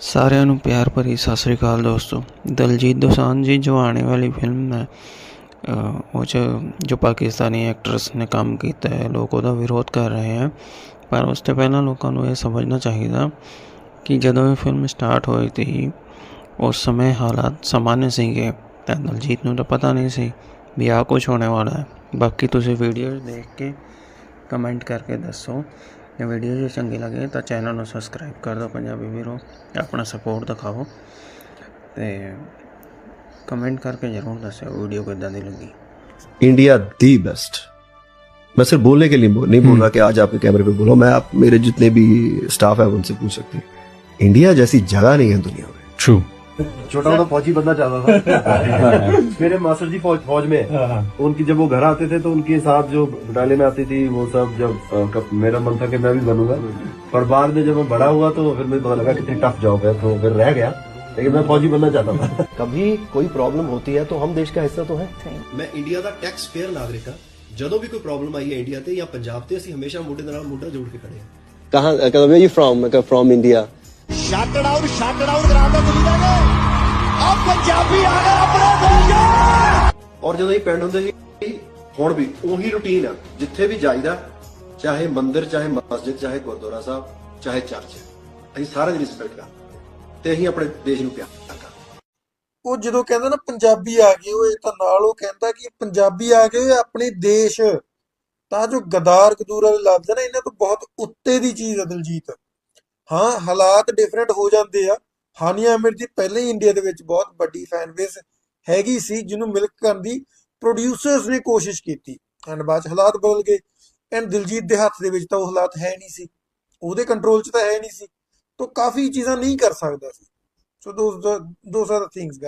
ਸਾਰਿਆਂ ਨੂੰ ਪਿਆਰ ਭਰੀ ਸਤਿ ਸ੍ਰੀ ਅਕਾਲ ਦੋਸਤੋ। ਦਲਜੀਤ ਦੋਸਾਂਝ ਜੀ ਜਵਾਨੇ ਵਾਲੀ ਫਿਲਮ ਹੈ। ਉਹ ਚ ਜੋ ਪਾਕਿਸਤਾਨੀ ਐਕਟਰਸ ਨੇ ਕੰਮ ਕੀਤਾ ਹੈ, ਲੋਕ ਉਹਦਾ ਵਿਰੋਧ ਕਰ ਰਹੇ ਹਨ ਪਰ ਉਸ ਤੋਂ ਪਹਿਲਾਂ ਲੋਕਾਂ ਨੂੰ ਇਹ ਸਮਝਣਾ ਚਾਹੀਦਾ ਕਿ ਜਦੋਂ ਇਹ ਫਿਲਮ ਸਟਾਰਟ ਹੋਈ ਸੀ, ਉਸ ਸਮੇਂ ਹਾਲਾਤ ਸਾਮਾਨਯ ਸੀਗੇ। ਤਾਂ ਦਲਜੀਤ ਨੂੰ ਤਾਂ ਪਤਾ ਨਹੀਂ ਸੀ ਵੀ ਆ ਕੁਝ ਹੋਣੇ ਵਾਲਾ ਹੈ। ਬਾਕੀ ਤੁਸੀਂ ਵੀਡੀਓਜ਼ ਦੇਖ ਕੇ ਕਮੈਂਟ ਕਰਕੇ ਦੱਸੋ। ਜੇ ਵੀਡੀਓ ਜੇ ਚੰਗੀ ਲੱਗੇ ਤਾਂ ਚੈਨਲ ਨੂੰ ਸਬਸਕ੍ਰਾਈਬ ਕਰ ਦਿਓ ਪੰਜਾਬੀ ਵੀਰੋ ਆਪਣਾ ਸਪੋਰਟ ਦਿਖਾਓ ਤੇ ਕਮੈਂਟ ਕਰਕੇ ਜ਼ਰੂਰ ਦੱਸਿਓ ਵੀਡੀਓ ਕਿੱਦਾਂ ਦੀ ਲੱਗੀ इंडिया दी बेस्ट मैं सिर्फ बोलने के लिए बोल- नहीं बोल रहा कि आज आपके कैमरे पे बोलो मैं आप मेरे जितने भी स्टाफ है उनसे पूछ सकती हैं इंडिया जैसी जगह नहीं है दुनिया में ट्रू छोटा मोटा फौजी बनना चाहता था मेरे मास्टर जी फौज फौज में हैं। उनकी जब वो घर आते थे तो उनके साथ जो बटालियन में आती थी वो सब जब अ, कब मेरा मन था कि मैं भी बनूंगा पर बाद में जब मैं बड़ा हुआ तो फिर मुझे पता लगा कितनी टफ जॉब है तो फिर रह गया लेकिन मैं फौजी बनना चाहता था कभी कोई प्रॉब्लम होती है तो हम देश का हिस्सा तो है ਮੈਂ ਇੰਡੀਆ ਦਾ ਟੈਕਸ ਪੇਅਰ ਨਾਗਰਿਕ ਹਾਂ ਜਦੋਂ ਵੀ ਕੋਈ ਪ੍ਰੋਬਲਮ ਆਈ ਹੈ ਇੰਡੀਆ ਤੇ ਜਾਂ ਪੰਜਾਬ ਤੇ ਅਸੀਂ ਹਮੇਸ਼ਾ ਮੋਢੇ ਦੇ ਨਾਲ ਮੋਢਾ ਜੋੜ ਕੇ ਖੜੇ ਹਾਂ कहाँ where you from from India shut down shut ਦੋ ਦਿੱਲੀ ਦੇ ਆ ਪੰਜਾਬੀ ਆ ਗਏ ਆਪਣੇ ਦੇਸ਼ ਔਰ ਜਦੋਂ ਇਹ ਪਿੰਡ ਹੁੰਦੇ ਸੀ ਹੁਣ ਵੀ ਉਹੀ ਰੁਟੀਨ ਆ ਜਿੱਥੇ ਵੀ ਜਾਈਦਾ ਚਾਹੇ ਮੰਦਿਰ ਚਾਹੇ ਮਸਜਿਦ ਚਾਹੇ ਗੁਰਦੁਆਰਾ ਸਾਹਿਬ ਚਾਹੇ ਚਰਚ। ਅਸੀਂ ਸਾਰਿਆਂ ਦੀ ਰਿਸਪੈਕਟ ਕਰਦੇ ਤੇ ਅਸੀਂ ਆਪਣੇ ਦੇਸ਼ ਨੂੰ ਪਿਆਰ ਕਰਦੇ ਉਹ ਜਦੋਂ ਕਹਿੰਦਾ ਨਾ ਪੰਜਾਬੀ ਆ ਗਏ ਓਏ ਤਾਂ ਨਾਲ ਉਹ ਕਹਿੰਦਾ ਕਿ ਪੰਜਾਬੀ ਆ ਗਏ ਆਪਣੇ ਦੇਸ਼। ਤਾਂ ਜੋ ਗਦਾਰ ਗਦੂਰ ਵਾਲੇ ਲਫ਼ਜ਼ ਨਾ ਇਹਨਾਂ ਤੋਂ ਬਹੁਤ ਉੱਤੇ ਦੀ ਚੀਜ਼ ਆ ਦਲਜੀਤ। ਹਾਂ, ਹਾਲਾਤ ਡਿਫਰੈਂਟ ਹੋ ਜਾਂਦੇ ਆ। ਹਾਨੀਆ ਆਮਿਰ ਦੀ ਪਹਿਲੇ ਹੀ ਇੰਡੀਆ ਦੇ ਵਿੱਚ ਬਹੁਤ ਵੱਡੀ ਫੈਨ ਬੇਸ ਹੈਗੀ ਸੀ, ਜਿਹਨੂੰ ਮਿਲਕ ਕਰਨ ਦੀ ਪ੍ਰੋਡਿਊਸਰਸ ਨੇ ਕੋਸ਼ਿਸ਼ ਕੀਤੀ ਐਂਡ ਬਾਅਦ 'ਚ ਹਾਲਾਤ ਬਦਲ ਗਏ। ਐਂਡ ਦਿਲਜੀਤ ਦੇ ਹੱਥ ਦੇ ਵਿੱਚ ਤਾਂ ਉਹ ਹਾਲਾਤ ਹੈ ਨਹੀਂ ਸੀ। ਉਹਦੇ ਕੰਟਰੋਲ 'ਚ ਤਾਂ ਹੈ ਨਹੀਂ ਸੀ। ਤਾਂ ਕਾਫੀ ਚੀਜ਼ਾਂ ਨਹੀਂ ਕਰ ਸਕਦਾ ਸੀ। So those those are the things